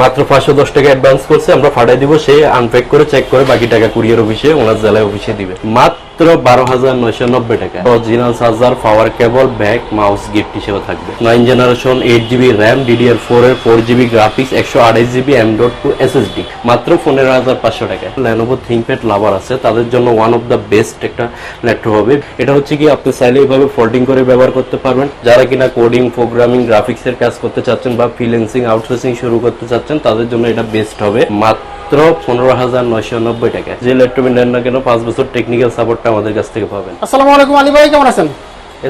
মাত্র পাঁচশো দশ টাকা অ্যাডভান্স করছে, আমরা ফাটাই দিব, সে আনপ্যাক করে চেক করে বাকি টাকা কুরিয়ার অফিসে, ওনার জেলায় অফিসে দিবে। মাত্র বারো হাজার নয়শো নব্বই টাকা। Original charger power cable bag mouse gift হিসেবে থাকবে। Nine generation eight GB RAM DDR four এর ফোর জিবি গ্রাফিক্স একশো আড়াইশ GB M dot two SSD মাত্র পনেরো হাজার পাঁচশো টাকা। ল্যানোভো থিঙ্কপ্যাড লাভার আছে। তাদের জন্য ওয়ান অফ দ্য বেস্ট একটা ল্যাপটপ হবে। এটা হচ্ছে কি, আপনি চাইলে এইভাবে ফোল্ডিং করে ব্যবহার করতে পারবেন। যারা কিনা কোডিং প্রোগ্রামিং গ্রাফিক্স এর কাজ করতে চাচ্ছেন বা ফ্রিল্যান্সিং আউটসোর্সিং শুরু করতে চাচ্ছেন, তাদের জন্য এটা বেস্ট হবে। মাত্র পনেরো হাজার নয়শো নব্বই টাকা। যে ল্যাপটপ নেন না কেন পাঁচ বছর টেকনিক্যাল সাপোর্টটা আমাদের কাছ থেকে পাবেন। আসসালামু আলাইকুম আলী ভাই কেমন আছেন?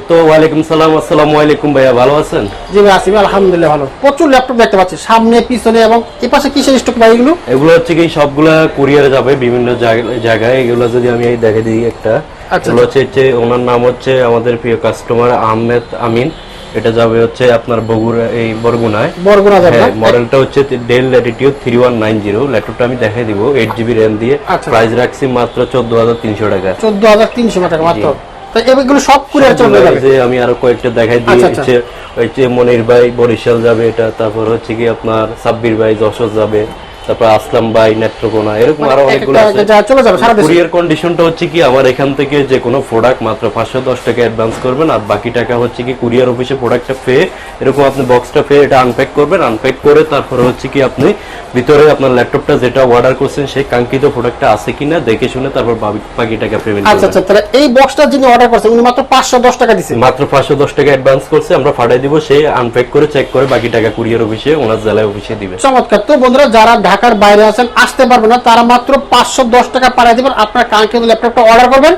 তো ওয়ালাইকুম সালাম আসসালামু আলাইকুম ভাইয়া ভালো আছেন? জি ভাই আসিফ আলহামদুলিল্লাহ ভালো। প্রচুর ল্যাপটপ দেখতে পাচ্ছি সামনে পিছনে এবং এ পাশে কিসের স্টক ভাই এগুলো? এগুলো হচ্ছে কি সবগুলা কুরিয়ারে যাবে বিভিন্ন জায়গা- জায়গায়। এগুলো যদি আমি এই দেখে দিই একটা আচ্ছা। এগুলো হচ্ছে ওনার নাম হচ্ছে আমাদের প্রিয় কাস্টমার আহমেদ আমিন। এটা যাবে হচ্ছে আপনার বগুড়া এই বরগুনায়। বরগুনা যাবে হ্যাঁ মডেলটা হচ্ছে Dell Latitude three one nine zero ল্যাপটপটা আমি দেখাই দিব এইট জিবি র্যাম দিয়ে। আচ্ছা। প্রাইস রাখছি মাত্র চোদ্দ হাজার তিনশো টাকা। চোদ্দ হাজার তিনশো টাকা মাত্র? তো এগুলো সব কুরিয়ার চলে যাবে যে আমি আরও কয়েকটা দেখাই দিই আচ্ছা, আচ্ছা। হচ্ছে ওই যে মনির ভাই বরিশাল যাবে এটা তারপর হচ্ছে কি আপনার সাব্বির ভাই যশোর যাবে। তারপর আসলাম ভাই নেত্রকোনা এরকম আরও অনেকগুলো আছে। চলে যাবে সারা কুরিয়ার কন্ডিশনটা হচ্ছে কি আমার এখান থেকে যে কোনো প্রোডাক্ট মাত্র পাঁচশো দশ টাকা অ্যাডভান্স করবেন আর বাকি টাকা হচ্ছে কি কুরিয়ার অফিসে প্রোডাক্টটা পেয়ে এরকম আপনি বক্সটা পেয়ে এটা আনপ্যাক করবেন আনপ্যাক করে তারপরে হচ্ছে কি আপনি ভিতরে আপনার ল্যাপটপটা যেটা অর্ডার করছেন সেই কাঙ্ক্ষিত প্রোডাক্টটা আছে কিনা দেখে শুনে তারপর বাকি- টাকা পেমেন্ট আচ্ছা আচ্ছা তাহলে এই বক্সটা যিনি অর্ডার করছেন উনি মাত্র পাঁচশো দশ টাকা দিচ্ছে মাত্র পাঁচশো দশ টাকা অ্যাডভান্স করছে আমরা ফাটাই দিব সে আনপ্যাক করে চেক করে বাকি টাকা কুরিয়ার অফিসে ওনার জেলায় অফিসে দিবে। চমৎকার। তো বন্ধুরা যারা ঢাকার বাইরে আছেন, আসতে পারবেন না। তারা মাত্র পাঁচশো দশ টাকা পাঠিয়ে দেবেন। আপনার কাঙ্ক্ষিত ল্যাপটপটা অর্ডার করবেন।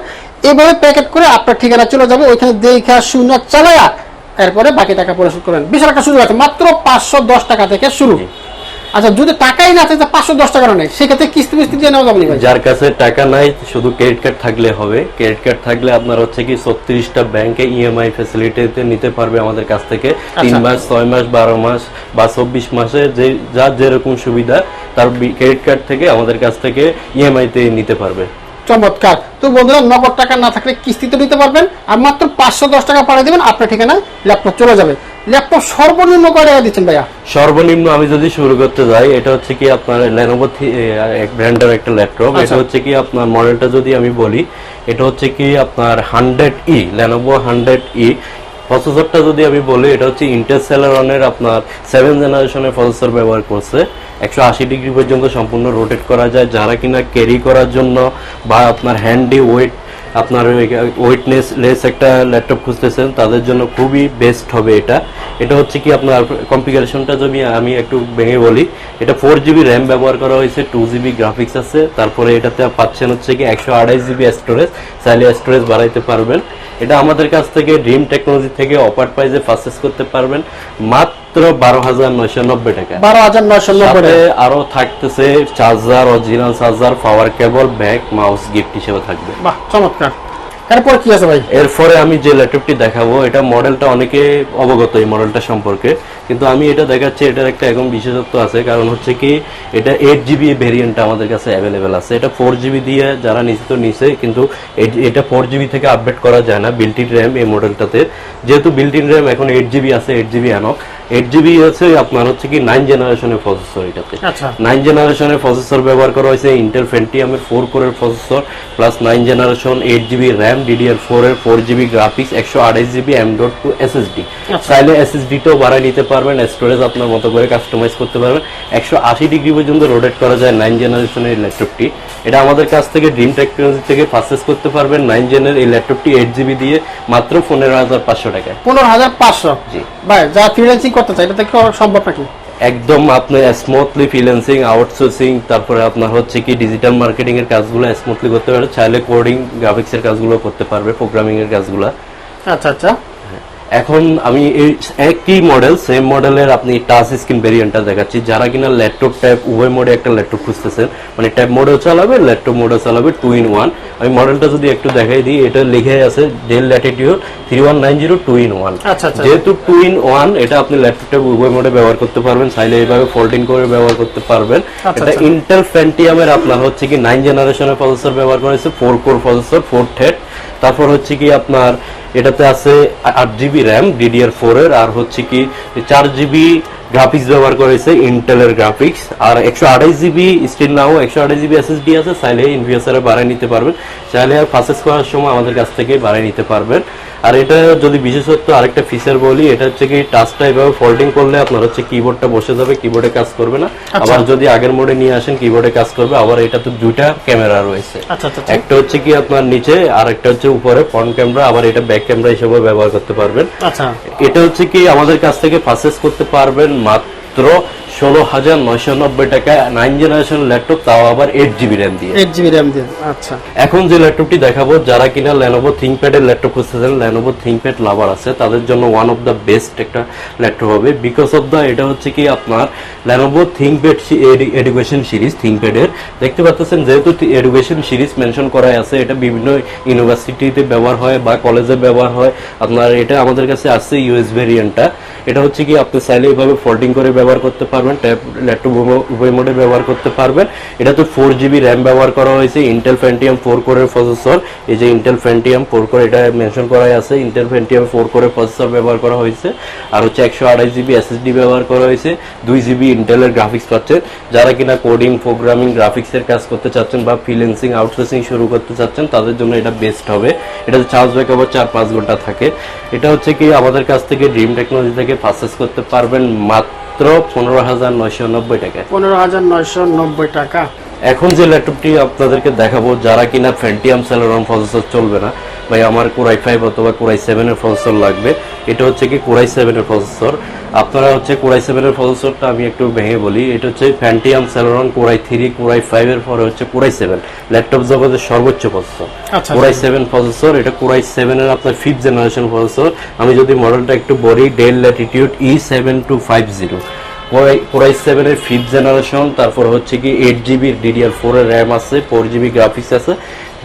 এভাবে প্যাকেট করে আপনার ঠিকানা চলে যাবে। ওইখানে দেখা শূন্য চালায়া এরপরে বাকি টাকা পরিশোধ করবেন বিশাল একটা সুযোগ আছে। মাত্র পাঁচশো দশ টাকা থেকে শুরু। আচ্ছা যদি টাকাই না থাকে পাঁচশো দশ টাকা নেই। সেক্ষেত্রে কিস্তি মিস্তি দিয়ে নেওয়া যাবে যার কাছে টাকা নাই শুধু ক্রেডিট কার্ড থাকলে হবে। ক্রেডিট কার্ড থাকলে আপনার হচ্ছে কি ছত্রিশটা ব্যাংকে ইএমআই ফ্যাসিলিটিতে নিতে পারবে আমাদের কাছ থেকে। তিন মাস ছয় মাস বারো মাস বা চব্বিশ মাসে যে যার যেরকম সুবিধা তার ক্রেডিট কার্ড থেকে আমাদের কাছ থেকে ইএমআই তে নিতে পারবে। চমৎকার। তো বন্ধুরা নগদ টাকা না থাকলে কিস্তিতে নিতে পারবেন আর মাত্র পাঁচশো দশ টাকা পাঠিয়ে দেবেন আপনার ঠিকানায় ল্যাপটপ চলে যাবে। ল্যাপটপ সর্বনিম্ন কয় টাকা দিচ্ছেন ভাইয়া? সর্বনিম্ন আমি যদি শুরু করতে যাই এটা হচ্ছে কি আপনার লেনোভো ব্র্যান্ডের একটা ল্যাপটপ। আচ্ছা। এটা হচ্ছে কি আপনার মডেলটা যদি আমি বলি এটা হচ্ছে কি আপনার hundred E Lenovo hundred E প্রসেসরটা যদি আমি বলি, এটা হচ্ছে ইন্টেল সেলারনের আপনার সেভেন জেনারেশনের প্রসেসর ব্যবহার করছে। একশো আশি ডিগ্রি পর্যন্ত সম্পূর্ণ রোটেট করা যায়। যারা কিনা ক্যারি করার জন্য বা আপনার হ্যান্ডি ওয়েট আপনার ওয়েটনেস লেস একটা ল্যাপটপ খুঁজতেছেন, তাদের জন্য খুবই বেস্ট হবে এটা। এটা হচ্ছে কি আপনার কনফিগারেশনটা যদি আমি একটু ভেঙে বলি, এটা ফোর জিবি র্যাম ব্যবহার করা হয়েছে টু জিবি গ্রাফিক্স আছে, তারপরে এটাতে পাচ্ছেন হচ্ছে কি একশো আড়াইশ জিবি স্টোরেজ চাইলে স্টোরেজ বাড়াইতে পারবেন। এটা আমাদের কাছ থেকে ড্রিম টেকনোলজি থেকে অপার প্রাইজে পারচেস করতে পারবেন। মাত্র বারো হাজার নয়শো নব্বই টাকা। বারো হাজার নয়শো নব্বই আরও থাকতেছে charger original charger power cable bag mouse gift হিসেবে থাকবে। বাহ চমৎকার। এরপর কি আছে ভাই? এরপরে আমি যে ল্যাপটপটি দেখাবো এটা মডেলটা অনেকে অবগত এই মডেলটা সম্পর্কে। কিন্তু আমি এটা দেখাচ্ছি এটার একটা এখন বিশেষত্ব আছে কারণ হচ্ছে কি এটা এইট জিবি ভেরিয়েন্টটা আমাদের কাছে অ্যাভেলেবেল আছে। এটা ফোর জিবি দিয়ে যারা নিচে তো নিচে কিন্তু এটা ফোর জিবি থেকে আপডেট করা যায় না বিল্ট ইন র্যাম এই মডেলটাতে। যেহেতু বিল্ট ইন র্যাম এখন এইট জিবি আছে এইট জিবি অ্যানক এইট জিবি হচ্ছে আপনার হচ্ছে কি নাইন জেনারেশনের প্রসেসর এটাতে। নাইন জেনারেশনের প্রসেসর ব্যবহার করা হয়েছে ইন্টেল ফেন্টিয়ামের ফোর কোরের processor plus nine generation eight GB RAM DDR four এর ফোর জিবি গ্রাফিক্স একশো আড়াইশ GB M dot two SSD. চাইলে এসএসডিটাও বাড়াই নিতে পারবেন স্টোরেজ আপনার মতো করে কাস্টমাইজ করতে পারবেন। একশো আশি ডিগ্রি পর্যন্ত রোটেট করা যায় নাইন জেনারেশনের ল্যাপটপটি এটা আমাদের কাছ থেকে ড্রিম টেকনোলজি থেকে পারচেস করতে পারবেন নাইন জেনের এই ল্যাপটপটি এইট জিবি দিয়ে মাত্র পনেরো হাজার পাঁচশো টাকায়। পনেরো হাজার পাঁচশো? জি। ভাই যা ফ্রিল্যান্সিং করতে চাই এটা থেকে সম্ভব নাকি? একদম আপনি স্মুথলি ফ্রিল্যান্সিং আউটসোর্সিং তারপরে আপনার হচ্ছে কি ডিজিটাল মার্কেটিং এর কাজগুলো স্মুথলি করতে পারে চাইলে কোডিং গ্রাফিক্স এর কাজগুলো করতে পারবে প্রোগ্রামিং এর কাজগুলো। আচ্ছা আচ্ছা। এখন আমি এই একই মডেল সেম মডেলের আপনি টাচ স্ক্রিন ভেরিয়েন্টটা দেখাচ্ছি। যারা কিনা ল্যাপটপ ট্যাব উভয় মোডে একটা ল্যাপটপ খুঁজতেছেন মানে ট্যাব মোডেও চালাবে ল্যাপটপ মোডেও চালাবে টু ইন ওয়ান আমি মডেলটা যদি একটু দেখাই দিই এটা লিখে আছে Dell Latitude three one nine zero two in one আচ্ছা, আচ্ছা। যেহেতু টু ইন ওয়ান এটা আপনি ল্যাপটপ ট্যাব উভয় মোডে ব্যবহার করতে পারবেন। চাইলে এইভাবে ফোল্ডিং করে ব্যবহার করতে পারবেন। আচ্ছা, এটা আচ্ছা। ইন্টেল ফ্যান্টিয়ামের আপনার হচ্ছে কি নাইন জেনারেশনের প্রসেসর ব্যবহার করেছে ফোর কোর প্রসেসর ফোর থেড তারপর হচ্ছে কি আপনার, এটাতে আছে আট জিবি র্যাম ডিডিআর ফোর এর, আর হচ্ছে কি চার জিবি গ্রাফিক্স ব্যবহার করেছে ইন্টেলের গ্রাফিক্স আর একশো আড়াই জিবি স্টিল নাও একশো আড়াই জিবি এসএসডি আছে, চাইলে ইনভিএসআর বাড়াই নিতে পারবেন। চাইলে প্রসেস করার সময় আমাদের কাছ থেকে বাড়াই নিতে পারবেন। আর এটা যদি বিশেষত্ব আরেকটা ফিচার বলি এটা হচ্ছে কি টাচটা এভাবে ফোল্ডিং করলে আপনার হচ্ছে কিবোর্ডটা বসে যাবে কিবোর্ডে কাজ করবে না। আবার যদি আগের মোডে নিয়ে আসেন কিবোর্ডে কাজ করবে আবার এটা তো দুইটা ক্যামেরা রয়েছে। আচ্ছা আচ্ছা আচ্ছা। একটা হচ্ছে কি আপনার নিচে আর একটা হচ্ছে উপরে ফ্রন্ট ক্যামেরা আবার এটা ব্যাক ক্যামেরা হিসেবে ব্যবহার করতে পারবেন। আচ্ছা। এটা হচ্ছে কি আমাদের কাছ থেকে পারচেস করতে পারবেন মাত্র ষোলো হাজার নয়শো নব্বই টাকায় নাইন জেনারেশন ল্যাপটপ তাও আবার এইট জিবি র্যাম দিয়ে। এইট জিবি র্যাম দিয়ে আচ্ছা। এখন যে ল্যাপটপটি দেখাবো যারা কিনা ল্যানোভো থিঙ্কপ্যাড এর ল্যাপটপ খুঁজতেছেন ল্যানোভো থিঙ্কপ্যাড লাভার আছে তাদের জন্য ওয়ান অফ দ্য বেস্ট একটা ল্যাপটপ হবে। বিকজ অফ দ্য এটা হচ্ছে কি আপনার Lenovo ThinkPad education series ThinkPad এর। দেখতে পাচ্ছেন যেহেতু এডুকেশন সিরিজ মেনশন করা আছে এটা বিভিন্ন ইউনিভার্সিটিতে ব্যবহার হয় বা কলেজে ব্যবহার হয়। আপনার এটা আমাদের কাছে আছে ইউএস ভেরিয়েন্টটা এটা হচ্ছে কি আপনি চাইলে এইভাবে ফোল্ডিং করে ব্যবহার করতে পারবেন ট্যাব ল্যাপটপ উভয় মোডে ব্যবহার করতে পারবেন। এটা তো ফোর জিবি র্যাম ব্যবহার করা হয়েছে ইন্টেল ফ্যান্টিয়াম ফোর কোরের প্রসেসর এই যে ইন্টেল ফ্যান্টিয়াম ফোর কোর এটা মেনশন করা আছে ইন্টেল ফ্যান্টিয়াম ফোর কোরের প্রসেসর ব্যবহার করা হয়েছে। আর হচ্ছে একশো আড়াই জিবি এসএসডি ব্যবহার করা হয়েছে, দুই জিবি ইন্টেলের গ্রাফিক্স পাচ্ছেন যারা কিনা কোডিং প্রোগ্রামিং গ্রাফিক্সের কাজ করতে চাচ্ছেন বা ফ্রিল্যান্সিং আউটসোর্সিং শুরু করতে চাচ্ছেন, তাদের জন্য এটা বেস্ট হবে। এটা চার্জ ব্যাকআপ চার পাঁচ ঘণ্টা থাকে। এটা হচ্ছে কি, আমাদের কাছ থেকে ড্রিম টেকনোলজি থেকে পারচেস করতে পারবেন মাত্র পনেরো হাজার নয়শো নব্বই টাকা। পনেরো হাজার নয়শো নব্বই টাকা। এখন যে ল্যাপটপটি আপনাদেরকে দেখাবো যারা কিনা ফ্যান্টিয়াম সেলোরন প্রসেসর চলবে না ভাই আমার কোরাই ফাইভ অথবা কোরাই সেভেনের প্রসেসর লাগবে। এটা হচ্ছে কি কোরাই সেভেনের প্রসেসর আপনারা হচ্ছে কোরাই সেভেন এর প্রসেসরটা আমি একটু ভেঙে বলি। এটা হচ্ছে Pentium Celeron Core i three Core i five এর পরে হচ্ছে কোরাই সেভেন ল্যাপটপ জগতের সর্বোচ্চ প্রসেসর আচ্ছা কোরাই সেভেন প্রসেসর এটা কোরাই সেভেন এর আপনার ফিফথ জেনারেশন প্রসেসর আমি যদি মডেলটা একটু বলি Dell Latitude E seven two five zero Core i seven এর ফিফথ জেনারেশন তারপর হচ্ছে কি এইট জিবি ডিডিআর ফোর এর র্যাম আছে ফোর জিবি গ্রাফিক্স আছে।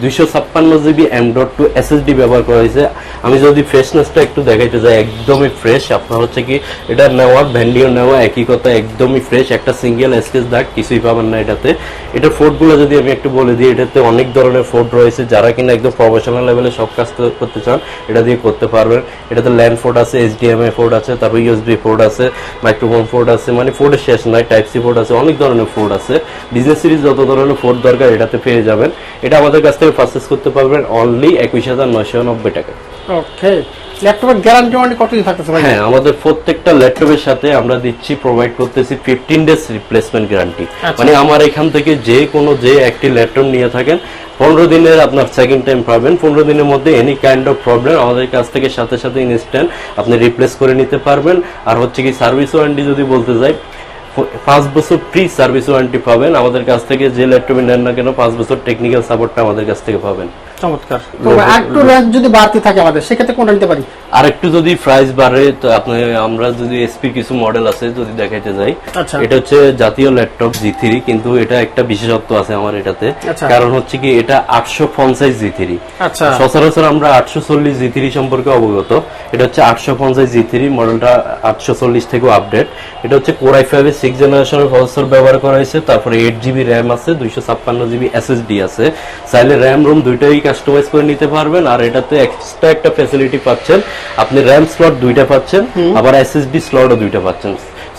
দুইশো ছাপ্পান্ন জিবি এম টু এসএসডি ব্যবহার করা হয়েছে। আমি যদি ফ্রেশনেসটা একটু দেখাইতে যাই, একদমই ফ্রেশ আপনার হচ্ছে কি, এটা নেওয়া, ভ্যান্ডিও নেওয়া, একই কথা, একদমই ফ্রেশ একটা সিঙ্গেল স্কেচ দাগ, কিছুই পাবেন না এটাতে। এটা ফোর্টগুলো যদি আমি একটু বলে দিই, এটাতে অনেক ধরনের ফোর্ট রয়েছে। যারা কিনা একদম প্রফেশনাল লেভেলে সব কাজ করতে চান, এটা দিয়ে করতে পারবেন। এটাতে ল্যান্ড ফোর্ট আছে এইচডিএমআই ফোর্ট আছে, তারপর ইউএসবি ফোর্ট আছে মাইক্রোফোন ফোর্ট আছে মানে ফোর্টের শেষ নয় টাইপ সি ফোর্ট আছে, অনেক ধরনের ফোর্ট আছে। বিজনেস সিরিজ যত ধরনের ফোর্ট দরকার, এটাতে পেয়ে যাবেন। এটা আমাদের কাছ থেকে পারচেস করতে পারবেন অনলি একুশ হাজার নয়শো নব্বই টাকা। ওকে ল্যাপটপের গ্যারান্টি ওয়ারেন্টি কতদিন থাকতেছে ভাই? হ্যাঁ আমাদের প্রত্যেকটা ল্যাপটপের সাথে আমরা দিচ্ছি প্রোভাইড করতেছি ফিফটিন ডেজ রিপ্লেসমেন্ট গ্যারান্টি। মানে আমার এখান থেকে যে কোনো যে একটি ল্যাপটপ নিয়ে থাকেন পনেরো দিনের আপনার সেকেন্ড টাইম পাবেন। পনেরো দিনের মধ্যে এনি কাইন্ড অফ প্রবলেম আমাদের কাছ থেকে সাথে সাথে ইনস্ট্যান্ট আপনি রিপ্লেস করে নিতে পারবেন। আর হচ্ছে কি সার্ভিস ওয়ারেন্টি যদি বলতে যাই পাঁচ বছর ফ্রি সার্ভিস ওয়ারেন্টি পাবেন। আমাদের কাছ থেকে যে ল্যাপটপে নেন না কেন, পাঁচ বছর টেকনিক্যাল সাপোর্টটা আমাদের কাছ থেকে পাবেন। চমৎকার। একটু র্যাঙ্ক যদি বাড়তি থাকে আমাদের সেক্ষেত্রে কোনটা নিতে পারি? আর একটু যদি প্রাইস বাড়ে তো আপনি আমরা যদি এসপি কিছু মডেল আছে যদি দেখাইতে যাই আচ্ছা। এটা হচ্ছে জাতীয় ল্যাপটপ জি থ্রি কিন্তু এটা একটা বিশেষত্ব আছে আমার এটাতে। আচ্ছা। কারণ হচ্ছে কি এটা আটশো পঞ্চাশ জি থ্রি আচ্ছা। সচরাচর আমরা আটশো চল্লিশ জি থ্রি সম্পর্কে অবগত। এটা হচ্ছে আটশো পঞ্চাশ জি থ্রি মডেলটা আটশো চল্লিশ থেকেও আপডেট এটা হচ্ছে কোরাই ফাইভের সিক্স জেনারেশনের প্রসেসর ব্যবহার করা হয়েছে। তারপরে এইট জিবি র্যাম আছে দুইশো ছাপ্পান্ন জিবি এসএসডি আছে। চাইলে র্যাম রোম দুইটাই কাস্টমাইজ করে নিতে পারবেন আর এটাতে এক্সট্রা একটা ফ্যাসিলিটি পাচ্ছেন। আপনি র্যাম স্লট দুইটা পাচ্ছেন আবার এসএসডি স্লটও দুইটা পাচ্ছেন।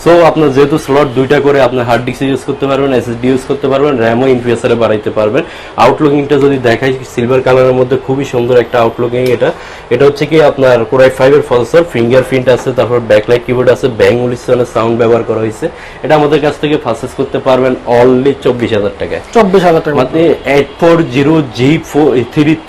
সো আপনার যেহেতু স্লট দুইটা করে আপনি হার্ড ডিস্ক ইউজ করতে পারবেন এসএসডি ইউজ করতে পারবেন র্যামও ইনফিউসারে বাড়াইতে পারবেন। আউটলুকিংটা যদি দেখাই সিলভার কালারের মধ্যে খুবই সুন্দর একটা আউটলুকিং এটা। এটা হচ্ছে কি আপনার কোরাই ফাইভ এর প্রসেসর ফিঙ্গার প্রিন্ট আছে তারপর ব্যাকলাইট কিবোর্ড আছে ব্যাং উলিসনের সাউন্ড ব্যবহার করা হয়েছে। এটা আমাদের কাছ থেকে পারচেস করতে পারবেন অনলি চব্বিশ হাজার টাকায়। চব্বিশ হাজার টাকা মানে eight four zero G four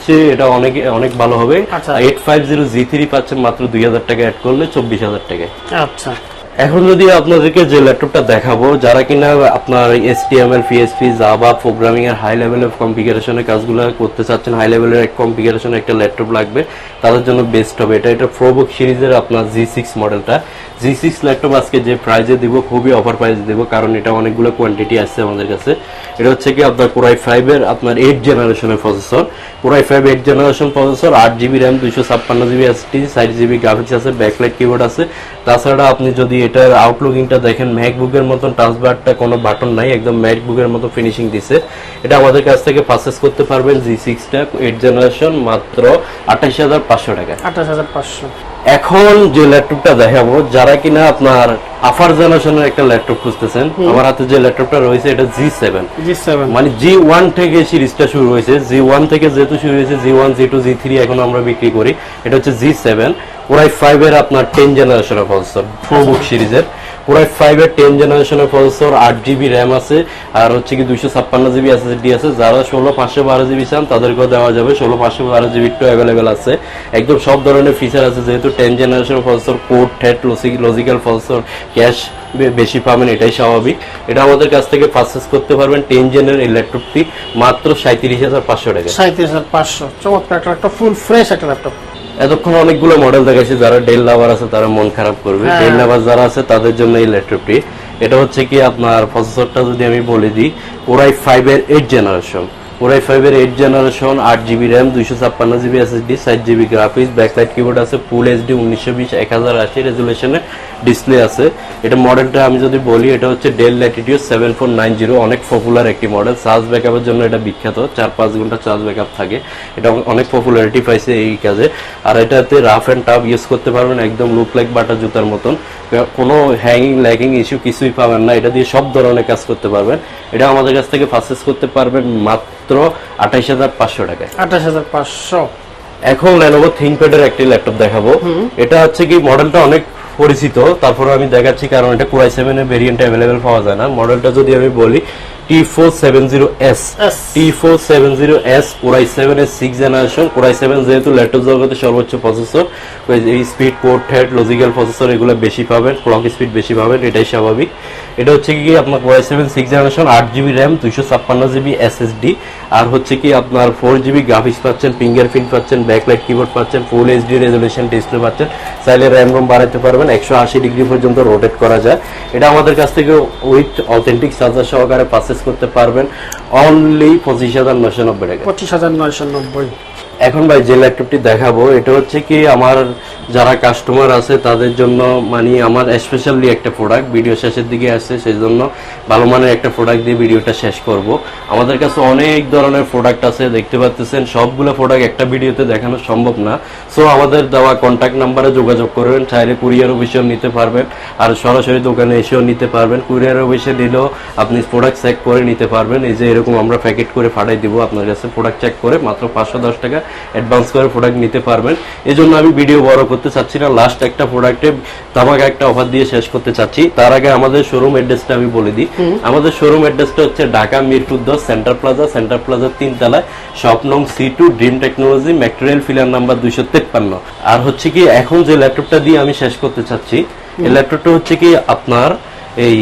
চেয়ে এটা অনেক অনেক ভালো হবে। Eight five zero G three পাচ্ছেন মাত্র দুই হাজার টাকা অ্যাড করলে চব্বিশ হাজার টাকায়। আচ্ছা। এখন যদি আপনাদেরকে যে ল্যাপটপটা দেখাবো, যারা কিনা আপনার এসটিএমএল পিএসপি জাভা প্রোগ্রামিং এর হাই লেভেলের কনফিগারেশনের কাজগুলো করতে চাচ্ছেন হাই লেভেলের কনফিগারেশন একটা ল্যাপটপ লাগবে, তাদের জন্য বেস্ট হবে। এটা এটা প্রোবুক সিরিজের আপনার জি সিক্স মডেলটা জি সিক্স ল্যাপটপ আজকে যে প্রাইজে দিব, খুবই অফার প্রাইজে দিব, কারণ এটা অনেকগুলো কোয়ান্টিটি আসছে আমাদের কাছে। এটা হচ্ছে কি আপনার কোরাই ফাইভের আপনার এইট জেনারেশনের processor Core i five eight generation processor আট জিবি র্যাম দুইশো ছাপ্পান্ন জিবি এসটি ষাট জিবি গ্রাফিক্স আছে ব্যাকলাইট কিবোর্ড আছে। তাছাড়া আপনি যদি এটার আউটলুকিংটা দেখেন ম্যাকবুকের মতন টাচ বারটা কোনো বাটন নাই, একদম ম্যাকবুকের মতো ফিনিশিং দিছে। এটা আমাদের কাছ থেকে পারচেস করতে পারবেন জি সিক্সটা এইট জেনারেশন মাত্র আঠাশ হাজার পাঁচশো টাকা আঠাশ হাজার পাঁচশো। এখন যে ল্যাপটপটা দেখাবো যারা কিনা আপনার আফার জেনারেশনের একটা ল্যাপটপ খুঁজতেছেন আমার হাতে যে ল্যাপটপটা রয়েছে এটা জি সেভেন মানে জি ওয়ান থেকে সিরিজটা শুরু হয়েছে। জি ওয়ান থেকে যেহেতু শুরু হয়েছে G one G two G three এখন আমরা বিক্রি করি। এটা হচ্ছে জি সেভেন ওরাই ফাইভ এর আপনার টেন জেনারেশনের প্রসেসর প্রোবুক সিরিজের কোরাই ফাইভ এর টেন জেনারেশনের প্রসেসর আট জিবি র্যাম আছে, আর হচ্ছে কি দুইশো ছাপ্পান্ন জিবি এসএসডি আছে, যারা ষোলো পাঁচশো বারো জিবি চান, তাদেরকেও দেওয়া যাবে। ষোলো পাঁচশো বারো জিবি তো অ্যাভেলেবেল আছে। একদম সব ধরনের ফিচার আছে, যেহেতু টেন জেনারেশনের প্রসেসর কোড ঠেট লজিক্যাল প্রসেসর ক্যাশ বেশি পাবেন, এটাই স্বাভাবিক। এটা আমাদের কাছ থেকে পারচেস করতে পারবেন টেন জেনের এই ল্যাপটপটি মাত্র সাঁত্রিশ হাজার পাঁচশো টাকা। সাঁত্রিশ হাজার পাঁচশো। চমৎকার, একটা ফুল ফ্রেশ একটা ল্যাপটপ এতক্ষণ অনেকগুলো মডেল দেখাচ্ছি যারা ডেল লাভার আছে তারা মন খারাপ করবে। হ্যাঁ। ডেল লাভার যারা আছে তাদের জন্য এই ল্যাপটপটি এটা হচ্ছে কি আপনার প্রসেসরটা যদি আমি বলে দিই ওরাই ফাইভ এর eight generation Core i five এর এইট জেনারেশন আট জিবি র্যাম দুইশো ছাপ্পান্ন জিবি এসএসডি সাত জিবি গ্রাফিক্স ব্যাকলাইট কিবোর্ড আছে ফুল এইচডি উনিশশো বিশ এক হাজার আশি রেজুলেশনের ডিসপ্লে আছে। এটা মডেলটা আমি যদি বলি এটা হচ্ছে Dell Latitude seven four nine zero অনেক পপুলার একটি মডেল চার্জ ব্যাকআপের জন্য এটা বিখ্যাত চার পাঁচ ঘণ্টা চার্জ ব্যাকআপ থাকে। এটা অনেক পপুলারিটি পাইছে এই কাজে। আর এটাতে রাফ অ্যান্ড টাফ ইউজ করতে পারবেন একদম লুক লাইক বাটা জুতার মতন। কোনো হ্যাঙ্গিং ল্যাগিং ইস্যু কিছুই পাবেন না এটা দিয়ে সব ধরনের কাজ করতে পারবেন। এটা আমাদের কাছ থেকে পারচেস করতে পারবেন মাত্র আঠাইশ হাজার পাঁচশো টাকায়। আঠাশ হাজার পাঁচশো। এখন লেনোভো থিংকপ্যাডের একটি ল্যাপটপ দেখাবো। এটা হচ্ছে কি মডেলটা অনেক পরিচিত তারপরে আমি দেখাচ্ছি কারণ এটা কুয়াই সেভেন এর ভেরিয়েন্ট অ্যাভেলেবেল পাওয়া যায় না। মডেলটা যদি আমি বলি T four seven zero S T four seven zero S Core i seven এর six generation Core i seven যেহেতু ল্যাপটপ জগতে সর্বোচ্চ প্রসেসর এই স্পিড কোড হেড লজিক্যাল প্রসেসর এগুলো বেশি পাবেন ক্লক স্পিড বেশি পাবেন এটাই স্বাভাবিক। এটা হচ্ছে কি আপনার Core i seven six generation, আট জিবি র্যাম, দুইশো ছাপ্পান্ন জিবি এসএসডি, আর হচ্ছে কি আপনার ফোর জিবি গ্রাফিক্স পাচ্ছেন ফিঙ্গারপ্রিন্ট পাচ্ছেন ব্যাকলাইট কিবোর্ড পাচ্ছেন ফুল এইচডি রেজলিউশন ডিসপ্লে পাচ্ছেন, চাইলে র্যাম রোম বাড়াতে পারবেন, একশো আশি ডিগ্রি পর্যন্ত রোটেট করা যায়। এটা আমাদের কাছ থেকে উইথ অথেন্টিক চার্জার সহকারে পারচেস করতে পারবেন অনলি পঁচিশ হাজার নশো নব্বই টাকা। পঁচিশ হাজার নয়শো নব্বই। এখন ভাই যে ল্যাপটপটি দেখাবো, এটা হচ্ছে কি আমার যারা কাস্টমার আছে, তাদের জন্য মানে আমার স্পেশালি একটা প্রোডাক্ট ভিডিও শেষের দিকে আসছে সেই জন্য ভালো মানের একটা প্রোডাক্ট দিয়ে ভিডিওটা শেষ করব। আমাদের কাছে অনেক ধরনের প্রোডাক্ট আছে, দেখতে পাচ্ছেন সবগুলো প্রোডাক্ট একটা ভিডিওতে দেখানো সম্ভব না। সো আমাদের দেওয়া কন্ট্যাক্ট নাম্বারে যোগাযোগ করবেন, চাইলে কুরিয়ার অফিসেও নিতে পারবেন, আর সরাসরি দোকানে এসেও নিতে পারবেন। কুরিয়ার অফিসে দিলেও আপনি প্রোডাক্ট চেক করে নিতে পারবেন। এই যে এরকম আমরা প্যাকেট করে ফাটাই দিব, আপনার কাছে প্রোডাক্ট চেক করে মাত্র পাঁচশো দশ টাকা অ্যাডভান্স করে প্রোডাক্ট নিতে পারবেন। এই জন্য আমি ভিডিও বড় করতে চাচ্ছি না। লাস্ট একটা প্রোডাক্টে তামাকে একটা অফার দিয়ে শেষ করতে চাচ্ছি। তার আগে আমাদের শোরুম অ্যাড্রেসটা আমি বলে দিই। আমাদের শোরুম অ্যাড্রেসটা হচ্ছে ঢাকা মিরপুর দশ সেন্টার প্লাজা সেন্টার প্লাজার তিনতলায় শপ নং সি টু ড্রিম টেকনোলজি ম্যাটেরিয়াল ফিলার নাম্বার দুইশো তেপ্পান্ন। আর হচ্ছে কি এখন যে ল্যাপটপটা দিয়ে আমি শেষ করতে চাচ্ছি এই ল্যাপটপটা হচ্ছে কি আপনার এই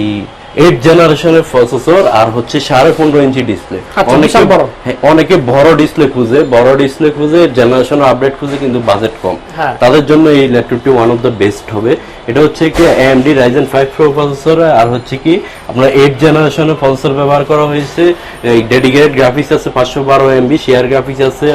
এইট জেনারেশনের প্রসেসর আর হচ্ছে সাড়ে পনেরো ইঞ্চি ডিসপ্লে অনেকে বড়। হ্যাঁ, অনেকে বড় ডিসপ্লে খুঁজে বড় ডিসপ্লে খুঁজে জেনারেশন আপডেট খুঁজে কিন্তু বাজেট কম হ্যাঁ। তাদের জন্য এই ল্যাপটপটি ওয়ান অফ দ্য বেস্ট হবে এটা হচ্ছে কি AMD Ryzen five pro processor আর হচ্ছে কি আপনার এইট জেনারেশনের প্রসেসর ব্যবহার করা হয়েছে। এই ডেডিকেটেড গ্রাফিক্স আছে পাঁচশো বারো এমবি শেয়ার গ্রাফিক্স আছে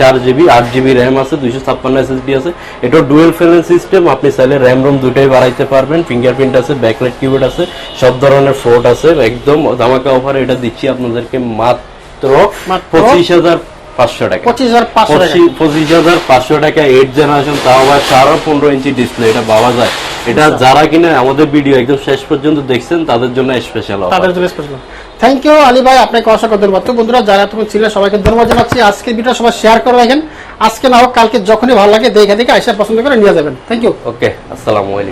চার জিবি আট জিবি র্যাম আছে দুইশো ছাপ্পান্ন এসএসডি আছে। এটা ডুয়েল ফ্যান সিস্টেম আপনি চাইলে র্যাম রোম দুটাই বাড়াইতে পারবেন। ফিঙ্গারপ্রিন্ট আছে ব্যাকলাইট কিবোর্ড আছে সব ধরনের ফোর্ট আছে। একদম ধামাকা অফারে এটা দিচ্ছি আপনাদেরকে মাত্র মাত্র পঁচিশ হাজার পাঁচশো টাকা। পঁচিশ হাজার পাঁচশো পঁচিশ- পঁচিশ হাজার পাঁচশো টাকা এইট জেনারেশন তাও আবার চারো পনেরো ইঞ্চি ডিসপ্লে এটা পাওয়া যায়। এটা আচ্ছা। যারা কিনা আমাদের ভিডিও একদম শেষ পর্যন্ত দেখছেন তাদের জন্য স্পেশাল তাদের জন্য স্পেশাল থ্যাংক ইউ আলী ভাই আপনাকে অসংখ্য ধন্যবাদ। তো বন্ধুরা যারা তুমি ছিলেন সবাইকে ধন্যবাদ জানাচ্ছি। আজকে ভিডিও সবাই শেয়ার করে রাখেন। আজকে না হোক কালকে যখনই ভালো লাগে দেখে দেখে আইসা পছন্দ করে নিয়ে যাবেন। থ্যাংক ইউ ওকে আসসালামু আলাইকুম।